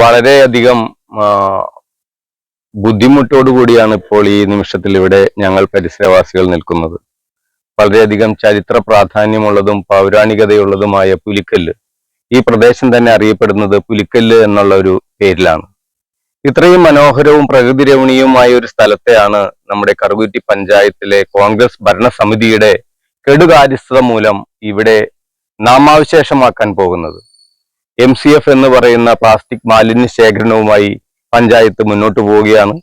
വളരെയധികം ബുദ്ധിമുട്ടോടു കൂടിയാണ് ഇപ്പോൾ ഈ നിമിഷത്തിൽ ഇവിടെ ഞങ്ങൾ പരിസരവാസികൾ നിൽക്കുന്നത്. വളരെയധികം ചരിത്ര പ്രാധാന്യമുള്ളതും പൗരാണികതയുള്ളതുമായ പുലിക്കല്ല് ഈ പ്രദേശം തന്നെ അറിയപ്പെടുന്നത് പുലിക്കല്ല് എന്നുള്ള ഒരു പേരിലാണ്. ഇത്രയും മനോഹരവും പ്രകൃതി രമണീയവുമായ ഒരു സ്ഥലത്തെയാണ് നമ്മുടെ കറുകുറ്റി പഞ്ചായത്തിലെ കോൺഗ്രസ് ഭരണസമിതിയുടെ കെടുകാര്യസ്ഥത മൂലം ഇവിടെ നാമാവശേഷമാക്കാൻ പോകുന്നത്. എം സി എഫ് എന്ന് പറയുന്ന പ്ലാസ്റ്റിക് മാലിന്യ ശേഖരണവുമായി പഞ്ചായത്ത് മുന്നോട്ട് പോവുകയാണ്.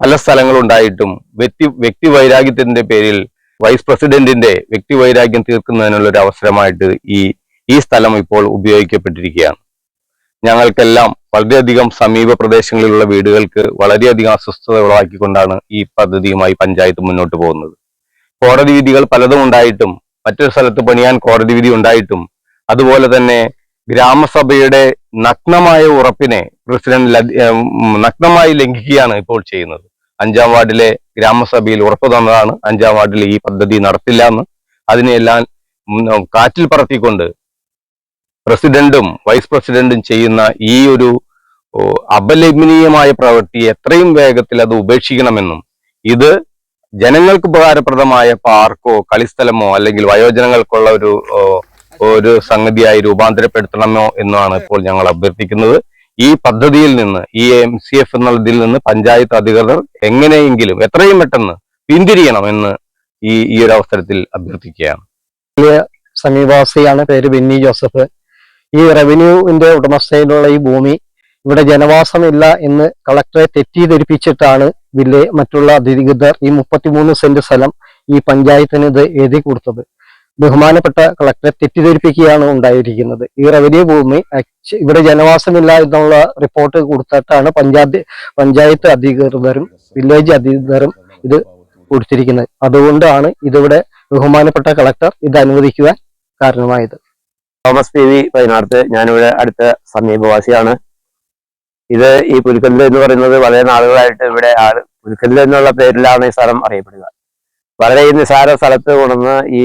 പല സ്ഥലങ്ങളുണ്ടായിട്ടും വ്യക്തി വ്യക്തി വൈരാഗ്യത്തിന്റെ പേരിൽ വൈസ് പ്രസിഡന്റിന്റെ വ്യക്തി വൈരാഗ്യം തീർക്കുന്നതിനുള്ള ഒരു അവസരമായിട്ട് ഈ ഈ സ്ഥലം ഇപ്പോൾ ഉപയോഗിക്കപ്പെട്ടിരിക്കുകയാണ്. ഞങ്ങൾക്കെല്ലാം വളരെയധികം സമീപ പ്രദേശങ്ങളിലുള്ള വീടുകൾക്ക് വളരെയധികം അസ്വസ്ഥത ഉളവാക്കിക്കൊണ്ടാണ് ഈ പദ്ധതിയുമായി പഞ്ചായത്ത് മുന്നോട്ട് പോകുന്നത്. കോടതി വിധികൾ പലതും ഉണ്ടായിട്ടും മറ്റൊരു സ്ഥലത്ത് പണിയാൻ കോടതി വിധി ഉണ്ടായിട്ടും അതുപോലെ തന്നെ ഗ്രാമസഭയുടെ നഗ്നമായ ഉറപ്പിനെ പ്രസിഡന്റ് നഗ്നമായി ലംഘിക്കുകയാണ് ഇപ്പോൾ ചെയ്യുന്നത്. അഞ്ചാം വാർഡിലെ ഗ്രാമസഭയിൽ ഉറപ്പ് തന്നതാണ്. അഞ്ചാം വാർഡിൽ ഈ പദ്ധതി നടത്തില്ല എന്ന്. അതിനെല്ലാം കാറ്റിൽ പറത്തിക്കൊണ്ട് പ്രസിഡന്റും വൈസ് പ്രസിഡന്റും ചെയ്യുന്ന ഈ ഒരു അപലപനീയമായ പ്രവൃത്തി എത്രയും വേഗത്തിൽ അത് ഉപേക്ഷിക്കണമെന്നും ഇത് ജനങ്ങൾക്ക് ഉപകാരപ്രദമായ പാർക്കോ കളിസ്ഥലമോ അല്ലെങ്കിൽ വയോജനങ്ങൾക്കുള്ള ഒരു ഒരു സംഗതിയായി രൂപാന്തരപ്പെടുത്തണമോ എന്നാണ് ഇപ്പോൾ ഞങ്ങൾ അഭ്യർത്ഥിക്കുന്നത്. ഈ പദ്ധതിയിൽ നിന്ന് ഈ എം സി എഫ് എന്നുള്ളതിൽ നിന്ന് പഞ്ചായത്ത് അധികൃതർ എങ്ങനെയെങ്കിലും എത്രയും പെട്ടെന്ന് പിന്തിരിയണമെന്ന് ഈ ഈ ഒരു അവസരത്തിൽ അഭ്യർത്ഥിക്കുകയാണ്. സമീപവാസിയാണ് പേര് ബെന്നി ജോസഫ്. ഈ റവന്യൂവിന്റെ ഉടമസ്ഥയിലുള്ള ഈ ഭൂമി ഇവിടെ ജനവാസമില്ല എന്ന് കളക്ടറെ തെറ്റിദ്ധരിപ്പിച്ചിട്ടാണ് വില്ലേ മറ്റുള്ള അധികൃതർ ഈ മുപ്പത്തിമൂന്ന് സെന്റ് സ്ഥലം ഈ പഞ്ചായത്തിന് ഇത് എഴുതി കൊടുത്തത്. ബഹുമാനപ്പെട്ട കളക്ടറെ തെറ്റിദ്ധരിപ്പിക്കുകയാണ് ഉണ്ടായിരിക്കുന്നത്. ഈ റവന്യൂ ഭൂമി ഇവിടെ ജനവാസമില്ല എന്നുള്ള റിപ്പോർട്ട് കൊടുത്തിട്ടാണ് പഞ്ചായത്ത് പഞ്ചായത്ത് അധികൃതരും വില്ലേജ് അധികൃതരും ഇത് കൊടുത്തിരിക്കുന്നത്. അതുകൊണ്ടാണ് ഇതിവിടെ ബഹുമാനപ്പെട്ട കളക്ടർ ഇത് അനുവദിക്കുവാൻ കാരണമായത്. തോമസ് പി വി പതിനാർത്ത് ഞാനിവിടെ അടുത്ത സമീപവാസിയാണ്. ഇത് ഈ പുലിക്കല്ല് എന്ന് പറയുന്നത് വളരെ നാളുകളായിട്ട് ഇവിടെ ആൾ പുലിക്കല്ല് എന്നുള്ള പേരിലാണ് ഈ സ്ഥലം അറിയപ്പെടുക. വളരെ ഈ നിസാര സ്ഥലത്ത് കൊണ്ടുവന്ന് ഈ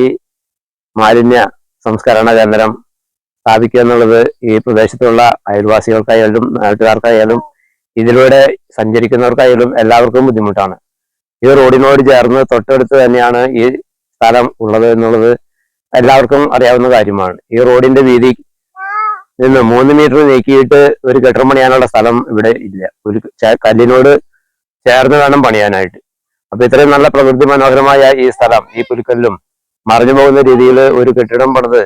മാലിന്യ സംസ്കരണ കേന്ദ്രം സ്ഥാപിക്കുക എന്നുള്ളത് ഈ പ്രദേശത്തുള്ള അയൽവാസികൾക്കായാലും നാട്ടുകാർക്കായാലും ഇതിലൂടെ സഞ്ചരിക്കുന്നവർക്കായാലും എല്ലാവർക്കും ബുദ്ധിമുട്ടാണ്. ഈ റോഡിനോട് ചേർന്ന് തൊട്ടടുത്ത് തന്നെയാണ് ഈ സ്ഥലം ഉള്ളത് എന്നുള്ളത് എല്ലാവർക്കും അറിയാവുന്ന കാര്യമാണ്. ഈ റോഡിന്റെ വീതി നിന്ന് മൂന്ന് മീറ്റർ നീക്കിയിട്ട് ഒരു കെട്ടിടം പണിയാനുള്ള സ്ഥലം ഇവിടെ ഇല്ല. ഒരു കല്ലിനോട് ചേർന്ന് വേണം പണിയാനായിട്ട്. അപ്പൊ ഇത്രയും നല്ല പ്രകൃതി മനോഹരമായ ഈ സ്ഥലം ഈ പുലിക്കല്ലും മറിഞ്ഞു പോകുന്ന രീതിയിൽ ഒരു കെട്ടിടം പണിത്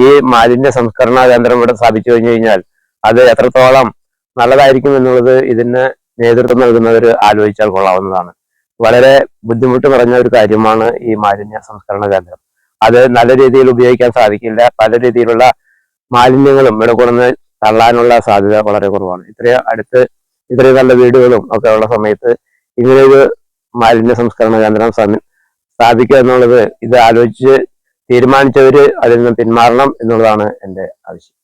ഈ മാലിന്യ സംസ്കരണ കേന്ദ്രം ഇവിടെ സ്ഥാപിച്ചു കഴിഞ്ഞു കഴിഞ്ഞാൽ അത് എത്രത്തോളം നല്ലതായിരിക്കും എന്നുള്ളത് ഇതിന് നേതൃത്വം നൽകുന്നവർ ആലോചിച്ചാൽ കൊള്ളാവുന്നതാണ്. വളരെ ബുദ്ധിമുട്ട് നിറഞ്ഞ ഒരു കാര്യമാണ് ഈ മാലിന്യ സംസ്കരണ കേന്ദ്രം. അത് നല്ല രീതിയിൽ ഉപയോഗിക്കാൻ സാധിക്കില്ല. പല രീതിയിലുള്ള മാലിന്യങ്ങളും ഇവിടെ കൊണ്ടുവന്ന് തള്ളാനുള്ള സാധ്യത വളരെ കുറവാണ്. ഇത്രയും അടുത്ത് ഇത്രയും നല്ല വീടുകളും ഒക്കെ ഉള്ള സമയത്ത് ഇങ്ങനെ ഒരു മാലിന്യ സംസ്കരണ കേന്ദ്രം സ്ഥാപിക്കുക എന്നുള്ളത് ഇത് ആലോചിച്ച് തീരുമാനിച്ചവര് അതിൽ നിന്ന് പിന്മാറണം എന്നുള്ളതാണ് എന്റെ ആവശ്യം.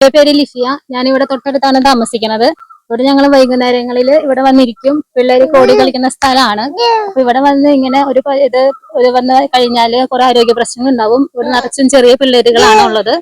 എന്റെ പേര് ഞാൻ ഇവിടെ തൊട്ടടുത്താണ് താമസിക്കുന്നത്. ഇവിടെ ഞങ്ങൾ വൈകുന്നേരങ്ങളിൽ ഇവിടെ വന്നിരിക്കും. പിള്ളേർ കോടി കളിക്കുന്ന സ്ഥലമാണ്. അപ്പൊ ഇവിടെ വന്ന് ഇങ്ങനെ ഒരു ഇത് വന്ന് കഴിഞ്ഞാൽ കുറെ ആരോഗ്യ പ്രശ്നങ്ങൾ ഉണ്ടാവും. ഇവിടെ നിറച്ചും ചെറിയ പിള്ളേരുകളാണ് ഉള്ളത്.